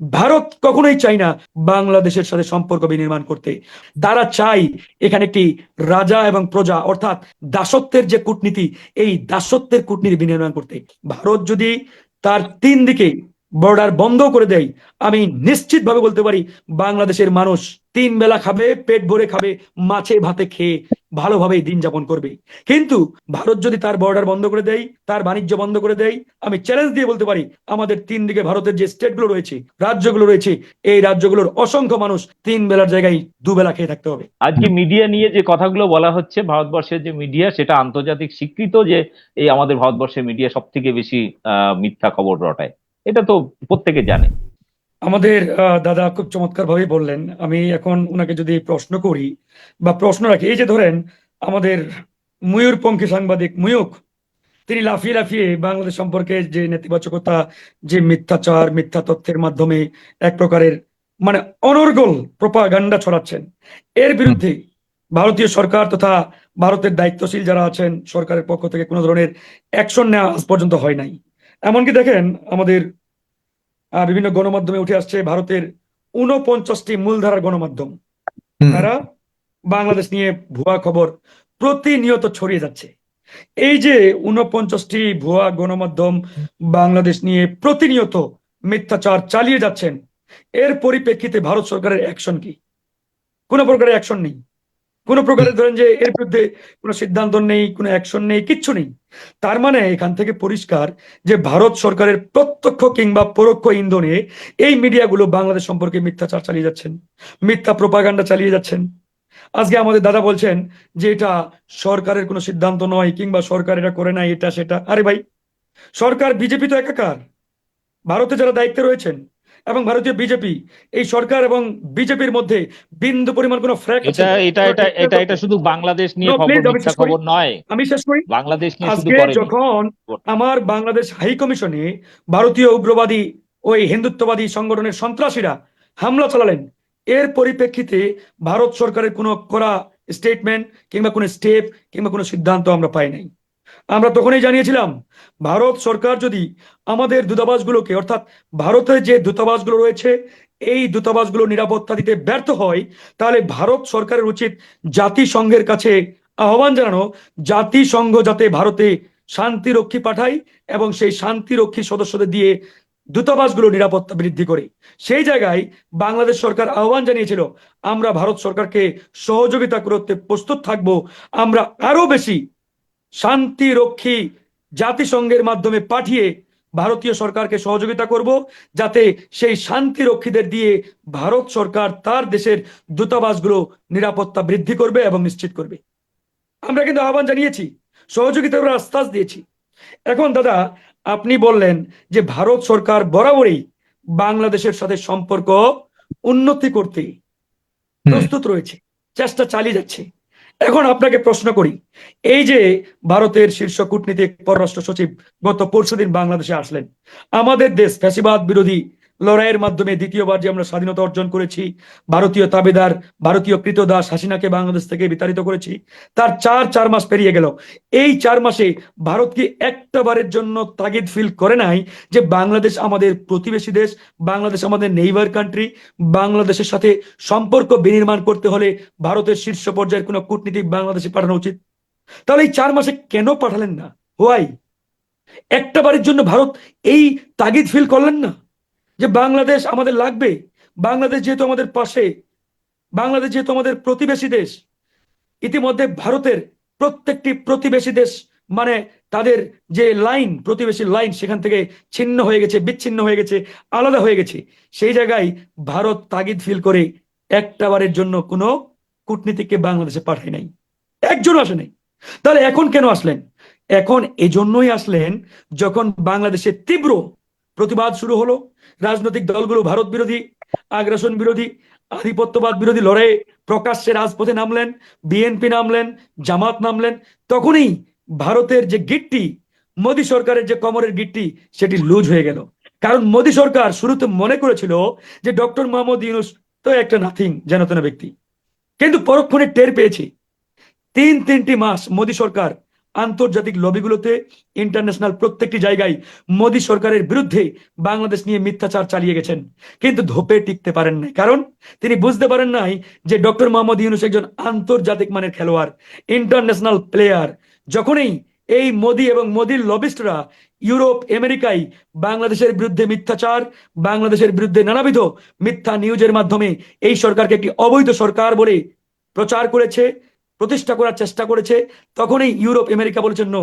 ভারত কখনোই চাই না বাংলাদেশের সাথে সম্পর্ক বিনির্মাণ করতে। তারা চাই এখানে একটি রাজা এবং প্রজা, অর্থাৎ দাসত্বের যে কূটনীতি, এই দাসত্বের কূটনীতি বিনির্মাণ করতে। ভারত যদি তার তিন দিকে বর্ডার বন্ধ করে দেয় আমি নিশ্চিতভাবে বলতে পারি, বাংলাদেশের মানুষ তিন বেলা খাবে, পেট ভরে খাবে মাছে ভাতে খেয়ে ভালোভাবেই দিন যাপন করবে। কিন্তু ভারত যদি তার বর্ডার বন্ধ করে দেয় তার বাণিজ্য বন্ধ করে দেয় আমি চ্যালেঞ্জ দিয়ে বলতে পারি, আমাদের তিন দিকে ভারতের যে স্টেটগুলো রয়েছে, রাজ্যগুলো রয়েছে, এই রাজ্যগুলোর অসংখ্য মানুষ তিন বেলার জায়গায় দুবেলা খেয়ে থাকতে হবে। আজকে মিডিয়া নিয়ে যে কথাগুলো বলা হচ্ছে, ভারতবর্ষের যে মিডিয়া সেটা আন্তর্জাতিক স্বীকৃত যে এই আমাদের ভারতবর্ষের মিডিয়া সব থেকে বেশি মিথ্যা খবর রটায়। এটা তো প্রত্যেকে জানে। আমাদের দাদা খুব চমৎকার ভাবে বললেন। আমি এখন ওনাকে যদি প্রশ্ন করি বা প্রশ্ন রাখি, এই যে ধরেন আমাদের ময়ূরপঙ্খী সাংবাদিক ময়ূক তিনি লাফিয়ে লাফিয়ে বাংলাদেশ সম্পর্কে যে নেতিবাচকতা, যে মিথ্যাচার, মিথ্যা তথ্যের মাধ্যমে এক প্রকারের মানে অনর্গল প্রপাগান্ডা ছড়াচ্ছেন। এর বিরুদ্ধে ভারতীয় সরকার তথা ভারতের দায়িত্বশীল যারা আছেন, সরকারের পক্ষ থেকে কোনো ধরনের অ্যাকশন নেওয়া আজ পর্যন্ত হয় নাই। এমনকি দেখেন আমাদের বিভিন্ন গণমাধ্যমে উঠে আসছে ভারতের ঊনপঞ্চাশটি মূলধারার গণমাধ্যম। তারা বাংলাদেশ নিয়ে ভুয়া খবর প্রতিনিয়ত ছড়িয়ে যাচ্ছে। এই যে ঊনপঞ্চাশটি ভুয়া গণমাধ্যম বাংলাদেশ নিয়ে প্রতিনিয়ত মিথ্যাচার চালিয়ে যাচ্ছেন এর পরিপ্রেক্ষিতে ভারত সরকারের অ্যাকশন কি? কোনো প্রকারের অ্যাকশন নেই। কোনো প্রকারের ধরেন যে এর বিরুদ্ধে কোনো সিদ্ধান্ত নেই, কোনো অ্যাকশন নেই, কিচ্ছু নেই। তার মানে এখান থেকে পরিষ্কার যে ভারত সরকারের প্রত্যক্ষ কিংবা পরোক্ষ ইন্ধনে এই মিডিয়াগুলো বাংলাদেশ সম্পর্কে মিথ্যাচার চালিয়ে যাচ্ছেন, মিথ্যা প্রপাগান্ডা চালিয়ে যাচ্ছেন। আজকে আমাদের দাদা বলছেন যে এটা সরকারের কোনো সিদ্ধান্ত নয় কিংবা সরকার এটা করে নাই, এটা সেটা। আরে ভাই, সরকার, বিজেপি তো একাকার। ভারতে যারা দায়িত্বে রয়েছেন এবং ভারতীয় বিজেপি এই সরকার এবং বিজেপির মধ্যে বিন্দু পরিমাণ কোনো ফ্র্যাক এটা এটা এটা এটা এটা শুধু বাংলাদেশ নিয়ে খবর মিথ্যা খবর নয়। আমি শেষ করি। বাংলাদেশ নিয়ে শুধু করেনি যখন আমার বাংলাদেশ হাই কমিশনে ভারতীয় উগ্রবাদী ওই হিন্দুত্ববাদী সংগঠনের সন্ত্রাসীরা হামলা চালালেন এর পরিপ্রেক্ষিতে ভারত সরকারের কোনো করা স্টেটমেন্ট কিংবা কোনো স্টেপ কিংবা কোনো সিদ্ধান্ত আমরা পাই নাই। আমরা তখনই জানিয়েছিলাম, ভারত সরকার যদি আমাদের দূতাবাসগুলোকে, অর্থাৎ ভারতের যে দূতাবাসগুলো রয়েছে, এই দূতাবাসগুলো নিরাপত্তা দিতে ব্যর্থ হয়, তাহলে ভারত সরকারের উচিত জাতিসংঘের কাছে আহ্বান জানানো, জাতিসংঘ যাতে ভারতে শান্তিরক্ষী পাঠায় এবং সেই শান্তিরক্ষী সদস্যদের দিয়ে দূতাবাসগুলো নিরাপত্তা বৃদ্ধি করে। সেই জায়গায় বাংলাদেশ সরকার আহ্বান জানিয়েছিল, আমরা ভারত সরকারকে সহযোগিতা করতে প্রস্তুত থাকব, আমরা আরও বেশি শান্তিরক্ষী জাতিসংঘের মাধ্যমে পাঠিয়ে ভারতীয় সরকারকে সহযোগিতা করব যাতে সেই শান্তিরক্ষীদের দিয়ে ভারত সরকার তার দেশের দূতাবাসগুলো নিরাপত্তা বৃদ্ধি করবে এবং নিশ্চিত করবে। আমরা কিন্তু আহ্বান জানিয়েছি সহযোগিতার আশ্বাস দিয়েছি। এখন দাদা আপনি বললেন যে ভারত সরকার বরাবরই বাংলাদেশের সাথে সম্পর্ক উন্নতি করতে প্রস্তুত রয়েছে চেষ্টা চালিয়ে যাচ্ছে। এখন আপনাকে প্রশ্ন করি, এই যে ভারতের শীর্ষ কূটনীতিক পররাষ্ট্র সচিব গত পরশুদিন বাংলাদেশে আসলেন, আমাদের দেশ ফ্যাসিবাদ বিরোধী লড়াইয়ের মাধ্যমে দ্বিতীয়বার যে আমরা স্বাধীনতা অর্জন করেছি, ভারতীয় তাবেদার, ভারতীয় কৃতদাস হাসিনাকে বাংলাদেশ থেকে বিতাড়িত করেছি, তার চার চার মাস পেরিয়ে গেল। এই চার মাসে ভারত কি একটা বারের জন্য তাগিদ ফিল করে নাই যে বাংলাদেশ আমাদের প্রতিবেশী দেশ, বাংলাদেশ আমাদের নেইবার কান্ট্রি বাংলাদেশের সাথে সম্পর্ক বিনির্মাণ করতে হলে ভারতের শীর্ষ পর্যায়ের কোনো কূটনীতিক বাংলাদেশে পাঠানো উচিত? তাহলে এই চার মাসে কেন পাঠালেন না? হোয়াই একটা বারের জন্য ভারত এই তাগিদ ফিল করলেন না? যে বাংলাদেশ আমাদের লাগবে। বাংলাদেশ যেহেতু আমাদের পাশে, বাংলাদেশ যেহেতু আমাদের প্রতিবেশী দেশ, ইতিমধ্যে ভারতের প্রত্যেকটি প্রতিবেশী দেশ মানে তাদের যে লাইন, প্রতিবেশী লাইন সেখান থেকে ছিন্ন হয়ে গেছে, বিচ্ছিন্ন হয়ে গেছে, আলাদা হয়ে গেছে। সেই জায়গায় ভারত তাগিদ ফিল করে একটা বারের জন্য কোনো কূটনীতিককে বাংলাদেশে পাঠায় নাই। একজন আসে নাই। তাহলে এখন কেন আসলেন? এখন এজন্যই আসলেন যখন বাংলাদেশে তীব্র প্রতিবাদ শুরু হলো। রাজনৈতিক দলগুলো ভারত বিরোধী, আগ্রাসন বিরোধী, আধিপত্যবাদ বিরোধী লড়াইয়ে প্রকাশ্যে রাজপথে নামলেন, বিএনপি নামলেন, জামাত নামলেন। তখনই ভারতের যে গিটটি, মোদী সরকারের যে কমরের গিটটি, সেটি লুজ হয়ে গেল। কারণ মোদী সরকার শুরুতে মনে করেছিল যে ডক্টর মোহাম্মদ ইউনুস তো একটা নাথিং, যেন ব্যক্তি। কিন্তু পরক্ষণে টের পেয়েছি। তিন তিনটি মাস মোদী সরকার আন্তর্জাতিক লবিগুলোতে ইন্টারন্যাশনাল প্রত্যেকটি জায়গায় মোদী সরকারের বিরুদ্ধে বাংলাদেশ নিয়ে মিথ্যাচার চালিয়ে গেছেন। কিন্তু ধোপে টিকতে পারেন নাই। কারণ তিনি বুঝতে পারেন নাই যে ডক্টর মোহাম্মদ ইউনুস একজন আন্তর্জাতিক মানের খেলোয়াড় ইন্টারন্যাশনাল প্লেয়ার যখনই এই মোদি এবং মোদির লবিস্টরা ইউরোপ, আমেরিকায় বাংলাদেশের বিরুদ্ধে মিথ্যাচার, বাংলাদেশের বিরুদ্ধে নানাবিধ মিথ্যা নিউজের মাধ্যমে এই সরকারকে একটি অবৈধ সরকার বলে প্রচার করেছে প্রতিষ্ঠা করার চেষ্টা করেছে, তখনই ইউরোপ, আমেরিকা বলেছেন no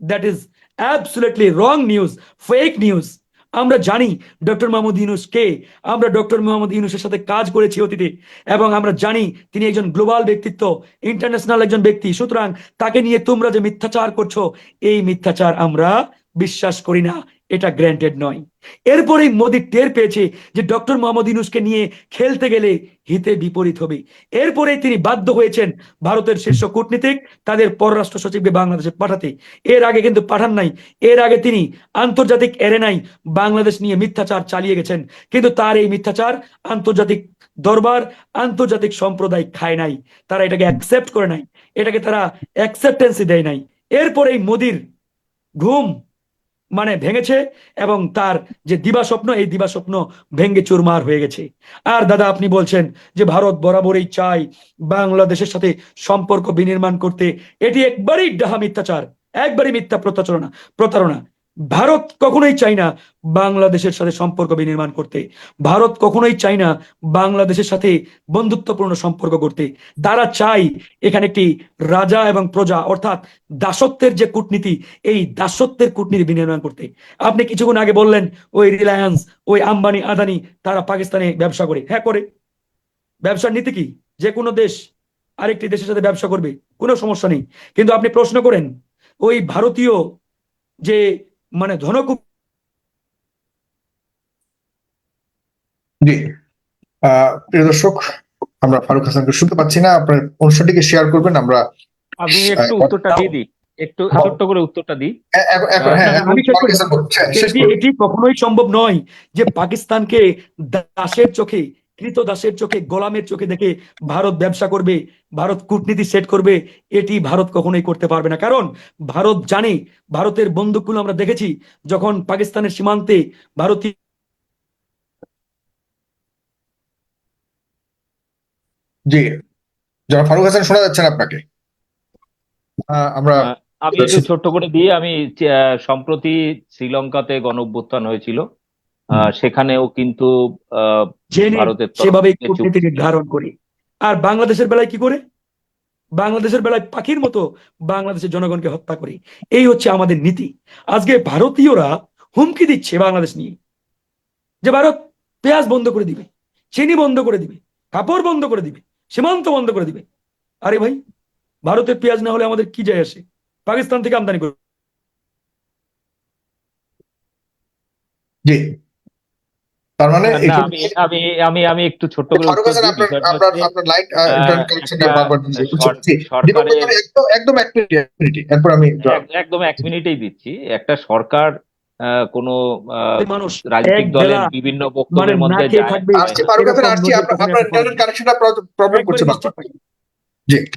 that is absolutely wrong news fake news আমরা জানি ডক্টর মোহাম্মদ ইউনুস কে, আমরা ডক্টর মোহাম্মদ ইউনুসের সাথে কাজ করেছি অতীতে, এবং আমরা জানি তিনি একজন গ্লোবাল ব্যক্তিত্ব, ইন্টারন্যাশনাল একজন ব্যক্তি, সুতরাং তাকে নিয়ে তোমরা যে মিথ্যাচার করছ, এই মিথ্যাচার আমরা বিশ্বাস করি না। এটা গ্র্যান্টেড নয়। এরপরেই মোদী টের পেয়েছে যে ডক্টর মোহাম্মদ ইউনুসকে নিয়ে খেলতে গেলে হিতে বিপরীত হবে। এরপরে তিনি বাধ্য হয়েছেন ভারতের শীর্ষ কূটনীতিক তাদের পররাষ্ট্র সচিবকে বাংলাদেশে পাঠাতে। এর আগে কিন্তু পাঠান নাই। এর আগে তিনি আন্তর্জাতিক এরেনায় বাংলাদেশ নিয়ে মিথ্যাচার চালিয়ে গেছেন। কিন্তু তার এই মিথ্যাচার আন্তর্জাতিক দরবার, আন্তর্জাতিক সম্প্রদায় খায় নাই। তারা এটাকে অ্যাকসেপ্ট করে নাই। এটাকে তারা অ্যাকসেপ্টেন্সি দেয় নাই। এরপরে মোদির ঘুম মানে ভেঙেছে এবং তার যে দিবা স্বপ্ন, এই দিবা স্বপ্ন ভেঙ্গে চুরমার হয়ে গেছে। আর দাদা, আপনি বলছেন যে ভারত বরাবরই চাই বাংলাদেশের সাথে সম্পর্ক বিনির্মাণ করতে। এটি একবারই ডাহা মিথ্যাচার, একবারই মিথ্যা প্রতারণা প্রতারণা। ভারত কখনোই চাই না বাংলাদেশের সাথে সম্পর্ক বিনির্মাণ করতে। ভারত কখনোই চাই না বাংলাদেশের সাথে বন্ধুত্বপূর্ণ সম্পর্ক করতে তারা চাই এখানে একটি রাজা এবং প্রজা, অর্থাৎ দাসত্বের যে কূটনীতি, এই দাসত্বের কূটনীতি বিনির্মাণ করতে। আপনি কিছুক্ষণ আগে বললেন, ওই রিলায়েন্স, ওই আম্বানি, আদানি, তারা পাকিস্তানে ব্যবসা করে। হ্যাঁ করে। ব্যবসার নীতি কি? যে কোনো দেশ আরেকটি দেশের সাথে ব্যবসা করবে, কোনো সমস্যা নেই। কিন্তু আপনি প্রশ্ন করেন, ওই ভারতীয় যে মানে ধনকুব জি আহ প্রিয় দর্শক আমরা ফারুক হাসানকে শুনতে পাচ্ছি না আপনার অনুষ্ঠানটিকে শেয়ার করবেন আমরা আমি একটু উত্তরটা দিয়ে দিই একটু হ্যাঁ। ছোট্ট করে উত্তরটা দিই হ্যাঁ হ্যাঁ। হ্যাঁ। এটি কখনোই সম্ভব নয় যে পাকিস্তানকে দাসের চোখে কৃত দাসের চোখে গোলামের চোখে দেখে ভারত ব্যবসা করবে ভারত কূটনীতি সেট করবে এটি ভারত কখনোই করতে পারবে না। কারণ ভারত জানে ভারতের বন্দুকগুলো আমরা দেখেছি যখন পাকিস্তানের সীমান্তে ভারতীয় জি যারা ফারুক হাসান শোনা যাচ্ছে না আপনাকে। আমরা আমি একটু ছোট্ট করে দিয়ে আমি আহ, সম্প্রতি শ্রীলঙ্কাতে গণ অভ্যুত্থান হয়েছিল। সেখানেও কিন্তু আহ, ভারতের সেভাবে থেকে কূটনীতি নির্ধারণ করি। আর বাংলাদেশের বেলায় কি করে? বাংলাদেশের বেলায় পাখির মতো বাংলাদেশের জনগণকে হত্যা করি। এই হচ্ছে আমাদের নীতি। আজকে ভারতীয়রা হুমকি দিচ্ছে বাংলাদেশ নিয়ে। যে ভারত পেঁয়াজ বন্ধ করে দিবে চিনি বন্ধ করে দিবে কাপড় বন্ধ করে দিবে সীমান্ত বন্ধ করে দিবে। আরে ভাই ভারতের পেঁয়াজ না হলে আমাদের কি যায় আসে? পাকিস্তান থেকে আমদানি করে জি। তার মানে আমি আমি আমি একটু ছোট্ট করে ফারুক হাসান আপনার আপনার লাইট একদম একদম এক মিনিট এরপর আমি একদম এক মিনিটেই দিচ্ছি। একটা সরকার আহ, কোনো আহ, মানুষ রাজনৈতিক দলের বিভিন্ন মানে বক্তব্যের মধ্যে প্রবলেম করছে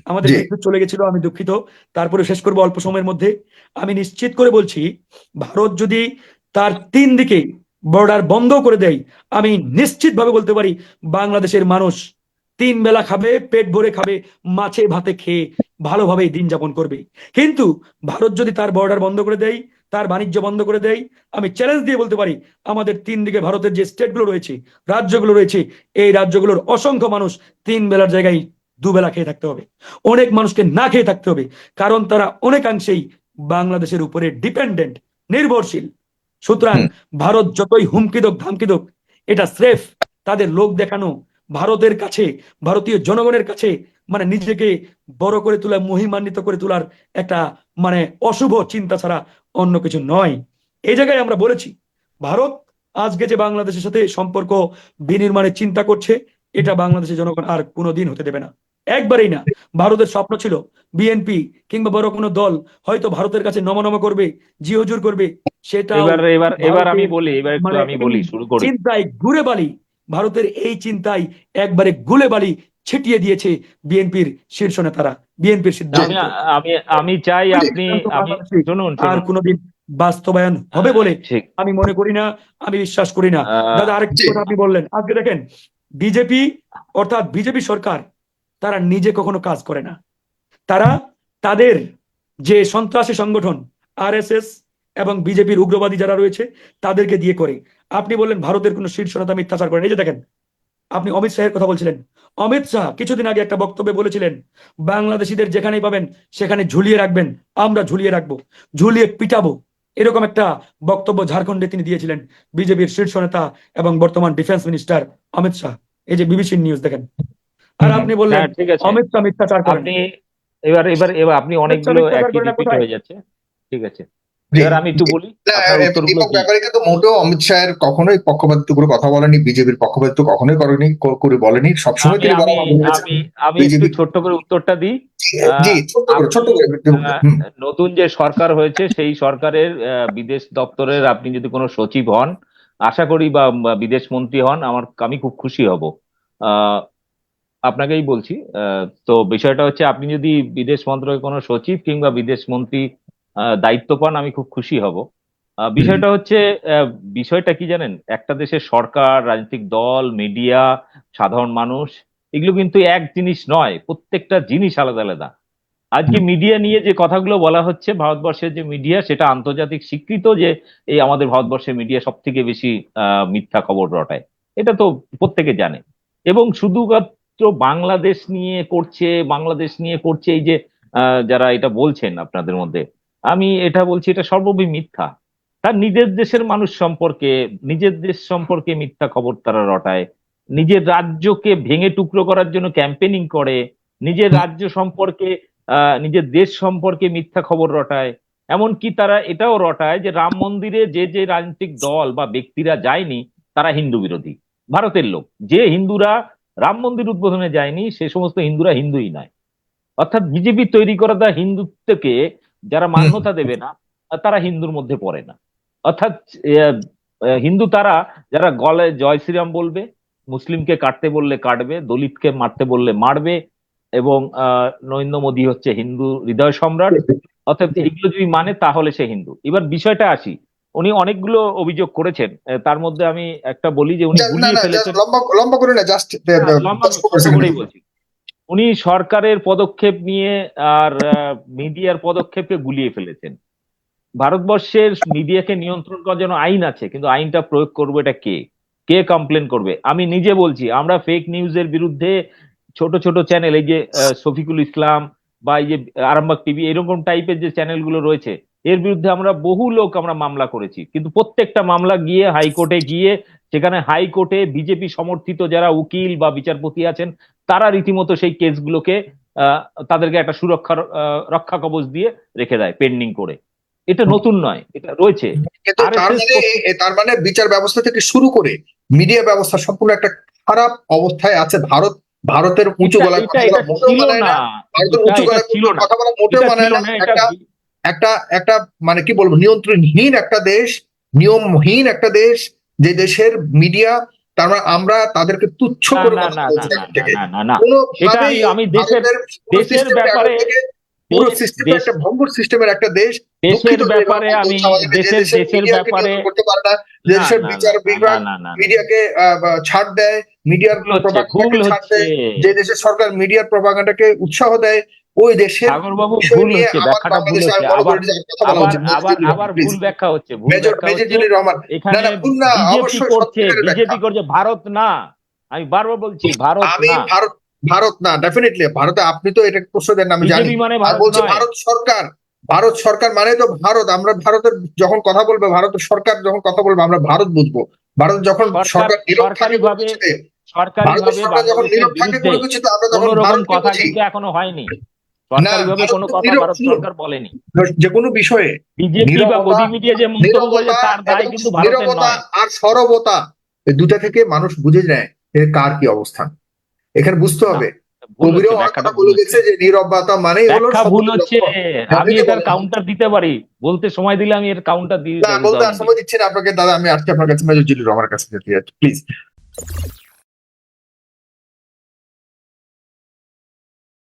আমাদের চলে গেছিল আমি দুঃখিত। তারপরে শেষ করব অল্প সময়ের মধ্যে। আমি নিশ্চিত করে বলছি ভারত যদি তার তিন দিকে বর্ডার বন্ধ করে দেয় আমি নিশ্চিত ভাবে বলতে পারি, বাংলাদেশের মানুষ তিন বেলা খাবে, পেট ভরে খাবে, মাছে ভাতে খেয়ে ভালোভাবে দিন যাপন করবে। কিন্তু ভারত যদি তার বর্ডার বন্ধ করে দেয় তার বাণিজ্য বন্ধ করে দেয় আমি চ্যালেঞ্জ দিয়ে বলতে পারি, আমাদের তিন দিকে ভারতের যে স্টেটগুলো রয়েছে, রাজ্যগুলো রয়েছে, এই রাজ্যগুলোর অসংখ্য মানুষ তিন বেলার জায়গায় দুবেলা খেয়ে থাকতে হবে। অনেক মানুষকে না খেয়ে থাকতে হবে, কারণ তারা অনেকাংশেই বাংলাদেশের উপরে ডিপেন্ডেন্ট নির্ভরশীল। সুতরাং ভারত যতই হুমকি দোক ধামকি দোক এটা স্রেফ তাদের লোক দেখানো ভারতের কাছে ভারতীয় জনগণের কাছে মানে নিজেকে বড় করে তোলা মহিমান্বিত করে তোলার একটা মানে অশুভ চিন্তা ছাড়া অন্য কিছু নয়। এই জায়গায় আমরা বলেছি ভারত আজকে যে বাংলাদেশের সাথে সম্পর্ক বিনির্মাণের চিন্তা করছে এটা বাংলাদেশের জনগণ আর কোনোদিন হতে দেবে না। একবারেই না। ভারতের স্বপ্ন ছিল বিএনপি কিংবা বড় কোনো দল হয়তো ভারতের কাছে নমনম করবে জিওজুর করবে সেটা এবার এবার এবার আমি বলি এবার একটু মানে আমি বলি শুরু করি। চিন্তায় ঘুরে বালি ভারতের এই চিন্তায় একবারে গুলে বালি ছিটিয়ে দিয়েছে বিএনপির শীর্ষ নেতারা বিএনপির সিদ্ধান্ত। আমি আমি চাই আপনি আমি শুনুন আর কোনোদিন বাস্তবায়ন হবে বলে আমি মনে করি না আমি বিশ্বাস করি না। দাদা আরেকটি কথা আপনি বললেন। আজকে দেখেন বিজেপি অর্থাৎ বিজেপি সরকার তারা নিজে কখনো কাজ করে না। তারা তাদের যে সন্ত্রাসী সংগঠন আরএসএস এবং বিজেপির উগ্রবাদী যারা রয়েছে তাদেরকে দিয়ে করে। আপনি বললেন ভারতের কোনো শীর্ষ নেতা মিথ্যাচার করেন। এই যে দেখেন আপনি অমিত শাহের কথা বলছিলেন। অমিত শাহ কিছুদিন আগে একটা বক্তব্যে বলেছিলেন বাংলাদেশিদের যেখানেই পাবেন সেখানে ঝুলিয়ে রাখবেন আমরা ঝুলিয়ে রাখব ঝুলিয়ে পিটাবো। এরকম একটা বক্তব্য ঝাড়খণ্ডে তিনি দিয়েছিলেন বিজেপির শীর্ষ নেতা এবং বর্তমান ডিফেন্স মিনিস্টার অমিত শাহ। এই যে বিবিসি নিউজ দেখেন। আর আপনি বললেন হ্যাঁ অমিত শাহ মিথ্যাচার করেন। আপনি এবার এবার এবার আপনি অনেকগুলো হয়ে যাচ্ছে। ঠিক আছে। এবার আমি একটু বলি না, আপনার এ- উত্তরগুলো দীপক কি? ব্যাপারে কিন্তু মোটেও অমিত শাহের কখনোই করে কথা বলেনি বিজেপির পক্ষপাতিত্ব কখনোই করেনি করে বলেনি সবসময় আমি তিনি আমি আমি আমি একটু ছোট্ট করে উত্তরটা দিই। নতুন যে সরকার হয়েছে সেই সরকারের বিদেশ দপ্তরের আপনি যদি কোনো সচিব হন আশা করি বা বিদেশ মন্ত্রী হন আমার আমি খুব খুশি হব। আহ, আপনাকেই বলছি আহ, তো বিষয়টা হচ্ছে আপনি যদি বিদেশ মন্ত্রকের কোনো সচিব কিংবা বিদেশ মন্ত্রী দায়িত্ব পান আমি খুব খুশি হব। বিষয়টা হচ্ছে বিষয়টা কি জানেন? একটা দেশের সরকার রাজনৈতিক দল মিডিয়া সাধারণ মানুষ এগুলো কিন্তু এক জিনিস নয় প্রত্যেকটা জিনিস আলাদা আলাদা। আজকে মিডিয়া নিয়ে যে কথাগুলো বলা হচ্ছে ভারতবর্ষের যে মিডিয়া সেটা আন্তর্জাতিক স্বীকৃত যে এই আমাদের ভারতবর্ষের মিডিয়া সব থেকে বেশি আহ, মিথ্যা খবর রটায়। এটা তো প্রত্যেকে জানে। এবং শুধুমাত্র বাংলাদেশ নিয়ে করছে বাংলাদেশ নিয়ে করছে এই যে আহ, যারা এটা বলছেন আপনাদের মধ্যে আমি এটা বলছি, এটা সর্ববি মিথ্যা। তার নিজের দেশের মানুষ সম্পর্কে, নিজের দেশ সম্পর্কে মিথ্যা খবর তারা রটায়। নিজের রাজ্যকে ভেঙে টুকরো করার জন্য ক্যাম্পেনিং করে। নিজের রাজ্য সম্পর্কে নিজের দেশ সম্পর্কে মিথ্যা খবর রটায়। এমনকি তারা এটাও রটায় যে রাম মন্দিরে যে যে রাজনৈতিক দল বা ব্যক্তিরা যায়নি, তারা হিন্দু বিরোধী। ভারতের লোক। যে হিন্দুরা রাম মন্দির উদ্বোধনে যায়নি, সে সমস্ত হিন্দুরা হিন্দুই নয়। অর্থাৎ বিজেপি তৈরি করা দা হিন্দুত্বকে যারা মান্যতা দেবে না তারা হিন্দুর মধ্যে পড়ে না। অর্থাৎ হিন্দু তারা যারা গলে জয় শ্রীরাম বলবে মুসলিমকে কাটতে বললে কাটবে দলিতকে মারতে বললে মারবে এবং আহ, নরেন্দ্র মোদী হচ্ছে হিন্দু হৃদয় সম্রাট অর্থাৎ এগুলো যদি মানে তাহলে সে হিন্দু। এবার বিষয়টা আসি উনি অনেকগুলো অভিযোগ করেছেন তার মধ্যে আমি একটা বলি যে উনি গুলিয়ে ফেলেছেন। লম্বা লম্বা করে না জাস্ট হ্যাঁ, লম্বা করেই বলছি। উনি সরকারের পদক্ষেপ নিয়ে আর মিডিয়ার পদক্ষেপকে গুলিয়ে ফেলেছেন। ভারতবর্ষের মিডিয়াকে নিয়ন্ত্রণ করার জন্য আইন আছে, কিন্তু আইনটা প্রয়োগ করবে এটা কে? কে কমপ্লেন করবে? আমি নিজে বলছি, আমরা ফেক নিউজের বিরুদ্ধে ছোট ছোট চ্যানেল এই যে শফিকুল ইসলাম বা এই যে, আরামবাগ টিভি এরকম টাইপের যে চ্যানেলগুলো রয়েছে, এর বিরুদ্ধে আমরা বহু লোক আমরা মামলা করেছি। কিন্তু প্রত্যেকটা মামলা গিয়ে হাইকোর্টে গিয়ে সেখানে হাইকোর্টে বিজেপি সমর্থিত যারা উকিল বা বিচারপতি আছেন তারা রীতিমতো সেই কেসগুলোকে তাদেরকে একটা সুরক্ষার রক্ষা কবচ দিয়ে রেখে দেয় পেন্ডিং করে। এটা নতুন নয় এটা রয়েছে। তার মানে তার মানে বিচার ব্যবস্থা থেকে শুরু করে মিডিয়া ব্যবস্থা সম্পূর্ণ একটা খারাপ অবস্থায় আছে ভারত। ভারতের উঁচু গলায় ভারতের উঁচু গলায় কথা বলা মোটেও মানায় না। না একটা একটা একটা মানে কি বলব নিয়ন্ত্রণহীন একটা দেশ নিয়মহীন একটা দেশ যে দেশের মিডিয়া তার মানে আমরা তাদেরকে তুচ্ছ করে না কথা না বলছি আমি- দেশের- দেশের ব্যাপারে- পুরো দেশ- সিস্টেম একটা ভঙ্গুর সিস্টেমের একটা দেশ। দেশের ব্যাপারে আমি দেশের দেশের ব্যাপারে করতে পারে না দেশের বিচার বিভাগ। মিডিয়াকে ছাড় দেয় মিডিয়ার ভুল হচ্ছে ছাড় দেয় যে দেশের সরকার মিডিয়ার প্রপাগান্ডাকে উৎসাহ দেয় ওই দেশের ভুল হচ্ছে ব্যাখ্যাটা ভুল হচ্ছে। আবার বলা আবার আবার ভুল ব্যাখ্যা হচ্ছে ভুল ব্যাখ্যা হচ্ছে। এখানে না, বিজেপি করছে বিজেপি করছে ভারত না। আমি বারবার বলছি ভারত আমি না। ভারত ভারত না ডেফিনেটলি ভারতে আপনি তো এটা প্রশ্ন দেন আমি জানি। মানে ভারত বলছি ভারত সরকার ভারত সরকার মানে তো ভারত। আমরা ভারতের যখন কথা বলবে ভারতের সরকার যখন কথা বলব আমরা ভারত বুঝব। ভারত যখন সরকার- সরকারিভাবে- সরকারি ভারতের ভাবে যখন নীরব থাকে কোনো কিছুতে আমরা তখন ভারতকে কথা কিন্তু এখনও হয়নি। সরকারি কোনো কথা ভারত সরকার বলেনি। যে কোনো বিষয়ে বিজেপি বা গদি মিডিয়া যে মন্তব্য করেছে তার দায় কিন্তু ভারতের নয়। আর সরবতা এই দুটা থেকে মানুষ বুঝে এর কার কি অবস্থান। এখানে বুঝতে হবে। ব্যাখ্যাটা ভুল হচ্ছে। যে নীরবতা মানেই হলো ভুল হচ্ছে আমি এটার কাউন্টার দিতে পারি। বলতে সময় দিলে আমি এর কাউন্টার দিয়ে না বলতে আর সময় দিচ্ছি না আপনাকে। দাদা আমি আসছি আপনার কাছে মেজর জিলুর আমার কাছে যেতে প্লিজ